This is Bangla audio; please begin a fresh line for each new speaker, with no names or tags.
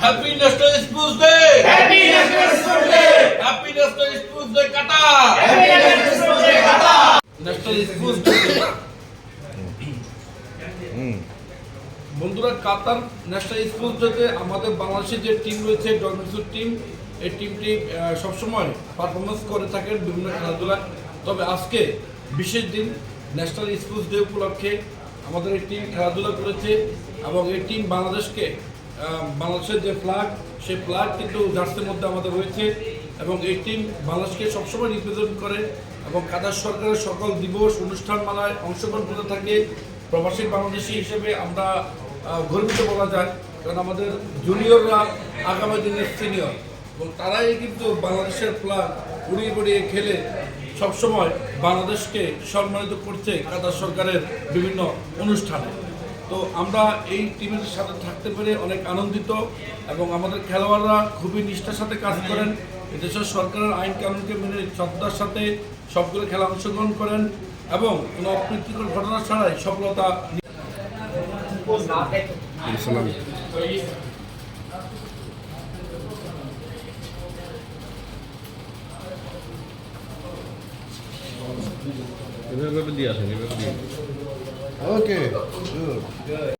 Happy national sports day
happy national sports day
happy national sports day কাটা
হ্যাপি ন্যাশনাল স্পোর্টস ডে কাটা
ন্যাশনাল স্পোর্টস ডে বন্ধুরা কাতার ন্যাশনাল স্পোর্টস ডেতে আমাদের বাংলাদেশের যে টিম রয়েছে ডরমেন্সুর টিম এই টিমটি সবসময় পারফরমেন্স করে থাকে বিভিন্ন খেলাধুলায়। তবে আজকে বিশেষ দিন ন্যাশনাল স্পোর্টস ডে উপলক্ষে আমাদের এই টিম খেলাধুলা করেছে এবং এই টিম বাংলাদেশকে বাংলাদেশের যে ফ্ল্যাগ সেই ফ্ল্যাগ কিন্তু জার্সির মধ্যে আমাদের রয়েছে এবং এই টিম বাংলাদেশকে সবসময় রিপ্রেজেন্ট করে এবং কাতার সরকারের সকল দিবস অনুষ্ঠান মালায় অংশগ্রহণ করে থাকে। প্রবাসী বাংলাদেশি হিসেবে আমরা গর্বিত বলা যায়, কারণ আমাদের জুনিয়ররা আগামী দিনের সিনিয়র এবং তারাই কিন্তু বাংলাদেশের ফ্ল্যাগ উড়িয়ে পড়িয়ে খেলে সবসময় বাংলাদেশকে সম্মানিত করছে কাতার সরকারের বিভিন্ন অনুষ্ঠানে। তো আমরা এই টিমের সাথে থাকতে পেরে অনেক আনন্দিত এবং আমাদের খেলোয়াড়রা খুবই নিষ্ঠার সাথে কাজ করেন। এদেশের সরকারের আইন কানুনকে মেনে শ্রদ্ধার সাথে সবগুলো খেলা অংশগ্রহণ করেন এবং কোনো অপ্রীতিকর ঘটনা ছাড়াই সফলতা
দিয়ে আসেন, এভাবে দিয়ে।
Okay, good.